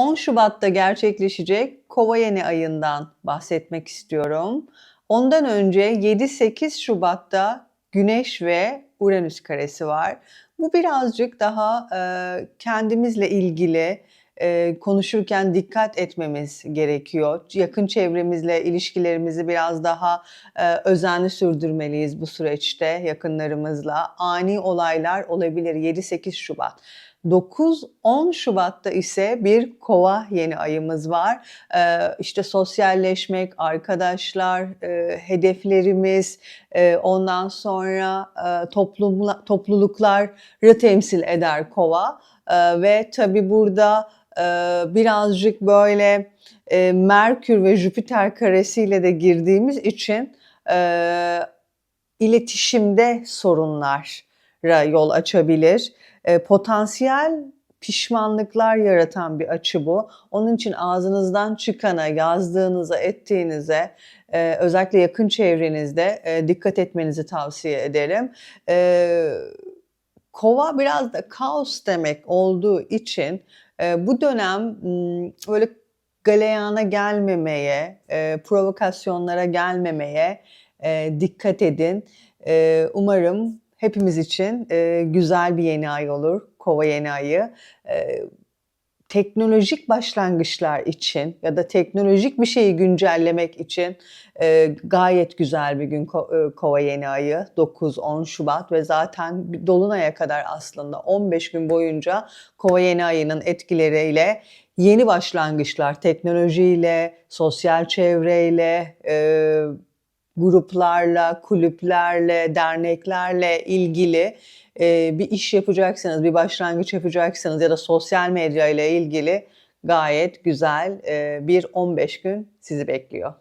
10 Şubat'ta gerçekleşecek Kova yeni ayından bahsetmek istiyorum. Ondan önce 7-8 Şubat'ta Güneş ve Uranüs karesi var. Bu birazcık daha e, kendimizle ilgili e, konuşurken dikkat etmemiz gerekiyor. Yakın çevremizle ilişkilerimizi biraz daha e, özenli sürdürmeliyiz bu süreçte yakınlarımızla. Ani olaylar olabilir 7-8 Şubat. 9-10 Şubat'ta ise bir kova yeni ayımız var. Ee, işte sosyalleşmek, arkadaşlar, e, hedeflerimiz, e, ondan sonra e, toplumla, toplulukları temsil eder kova. E, ve tabii burada e, birazcık böyle e, Merkür ve Jüpiter karesiyle de girdiğimiz için e, iletişimde sorunlara yol açabilir. E, potansiyel pişmanlıklar yaratan bir açı bu. Onun için ağzınızdan çıkana, yazdığınıza, ettiğinize, e, özellikle yakın çevrenizde e, dikkat etmenizi tavsiye ederim. E, kova biraz da kaos demek olduğu için e, bu dönem böyle galeyana gelmemeye, e, provokasyonlara gelmemeye e, dikkat edin. E, umarım hepimiz için e, güzel bir yeni ay olur, kova yeni ayı. E, teknolojik başlangıçlar için ya da teknolojik bir şeyi güncellemek için e, gayet güzel bir gün ko- e, kova yeni ayı 9-10 Şubat ve zaten dolunaya kadar aslında 15 gün boyunca kova yeni ayının etkileriyle yeni başlangıçlar teknolojiyle, sosyal çevreyle, e, gruplarla, kulüplerle, derneklerle ilgili e, bir iş yapacaksanız, bir başlangıç yapacaksanız ya da sosyal medya ile ilgili gayet güzel e, bir 15 gün sizi bekliyor.